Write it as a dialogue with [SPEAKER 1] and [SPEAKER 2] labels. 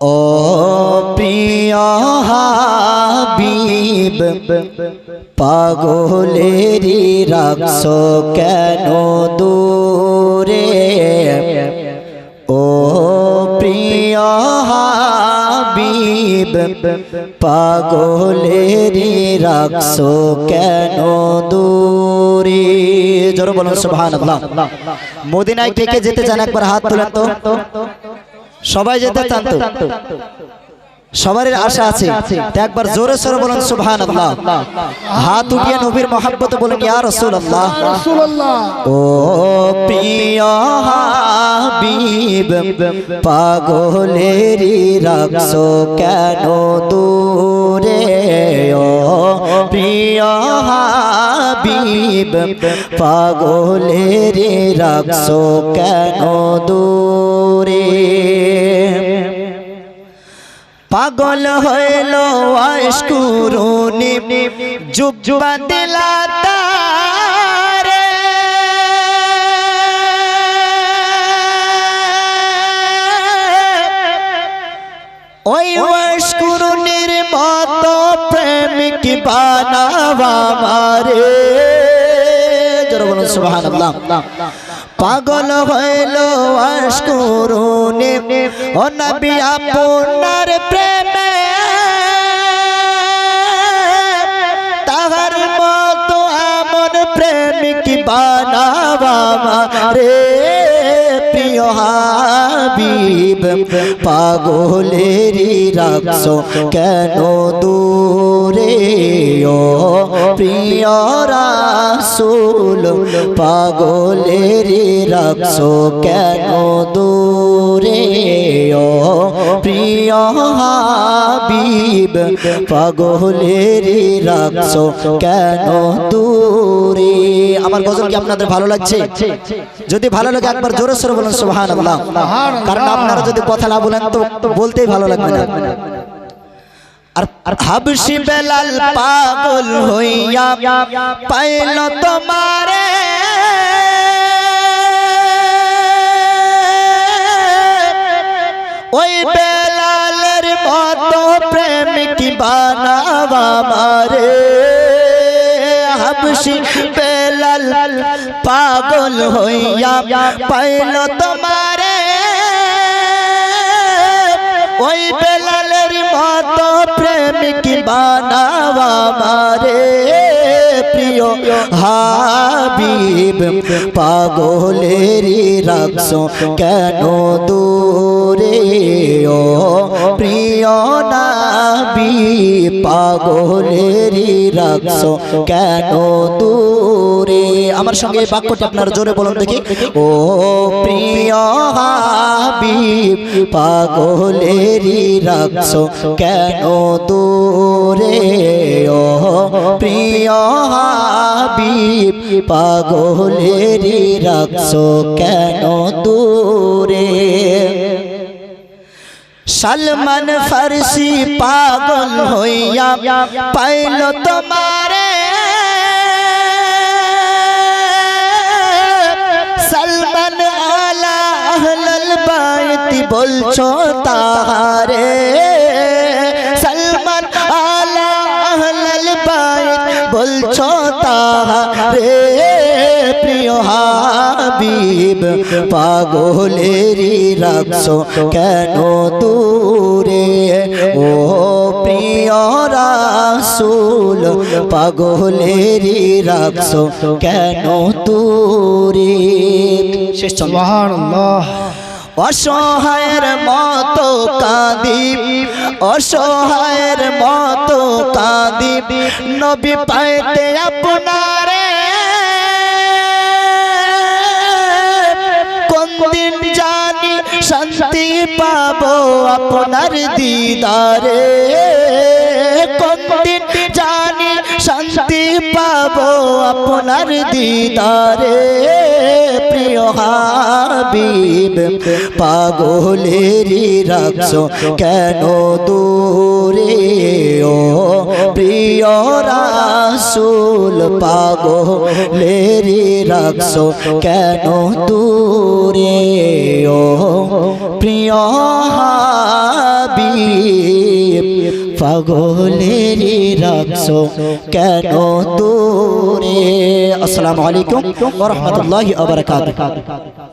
[SPEAKER 1] ও প্রিয় হাবিব পাগলেরি রাখছ কেন দূরে? ও প্রিয় হাবিব পাগলেরি রাখছ কেন দূরে? জোর বলুন, সুবহানাল্লাহ। মদিনায় কে কে যেতে চান? একবার হাত তুলেন তো। সবাই যেতে চান তো সবারই আশা আছে। একবার জোরে সোরে বলুন সুবহান আল্লাহ হাত উঠিয়ে নবীর মহাব্বত বলুন ইয়া রাসূলুল্লাহ। ও প্রিয় হাবিব পাগলেরি রাখছো কেন দূরে? ও প্রিয় হাবিব পাগলেরি রাখছো কেন দূরে? পাগল হইল আশকুরুনির মত প্রেমিক বানাবা মারে জোরে বলুন পাগল হইল আশকুরুনি নবী আপনার প্রেমে তাহার মতো এমন প্রেমিক বানাবা রে প্রিয় পাগলেরি রাখছো কেন দূরে? ও প্রিয় রাসূল, পাগলেরি রাখছো কেন দূরে? ও প্রিয় হাবিব, পাগলেরি রাখছো কেন দূরে? আমার গজল কি আপনাদের ভালো লাগছে? যদি ভালো লাগে একবার জোরে সোরে বলুন, সুবহানাল্লাহ। কারণ আপনারা যদি কথা না বলেন তো বলতেই ভালো লাগবে না। আর হাবশি বেলাল পাগল হইয়া পাইল তোমারে। ওই বেলালের মতো প্রেমিক বানাবা মারে হাবশি বেলাল পাগল হইয়া পাইল তোমারে। প্রেমিক বানাবা মারে প্রিয় হাবিব। পাগলেরি রাখছো কেন দূরে ও প্রিয় নাবি পাগলেরি রাখছো কেন দূরে? আমার সঙ্গে এই বাক্যটি আপনারা জোরে বলুন দেখি। ও প্রিয় হাবিব পাগলেরি রাখছো কেন দূরে? ও প্রিয় হাবিব পাগলেরি রাখছো কেন দূরে? সলমান ফারসি পাগল হইয়া পাইল তোমারে। সলমান আলা আহলাল বাইত বলছো তাহারে। সলমান আলা আহলাল বাইত বলছো তাহারে। প্রিয় হাবিব পাগলেরি রাখছো কেন দূরে? ও প্রিয় রাসূল পাগলেরি রাখছো কেন দূরে? শেষ
[SPEAKER 2] সুবহানাল্লাহ।
[SPEAKER 1] অসহায়ের মতো কাঁদি অসহায়ের মতো কাঁদি নবী পাইতে আপনারে পাবো আপনার দিদারে। আপনার দিদারে, প্রিয় হাবিব পাগলেরি রাখছো কেন দূরে? ও প্রিয় রাসূল পাগলেরি রাখছো কেন দূরে? ও প্রিয় হাবিব পাগলেরই রাখছো কেন দূরে? আসসালামু আলাইকুম ওয়া রাহমাতুল্লাহি ওয়া বারাকাতুহু।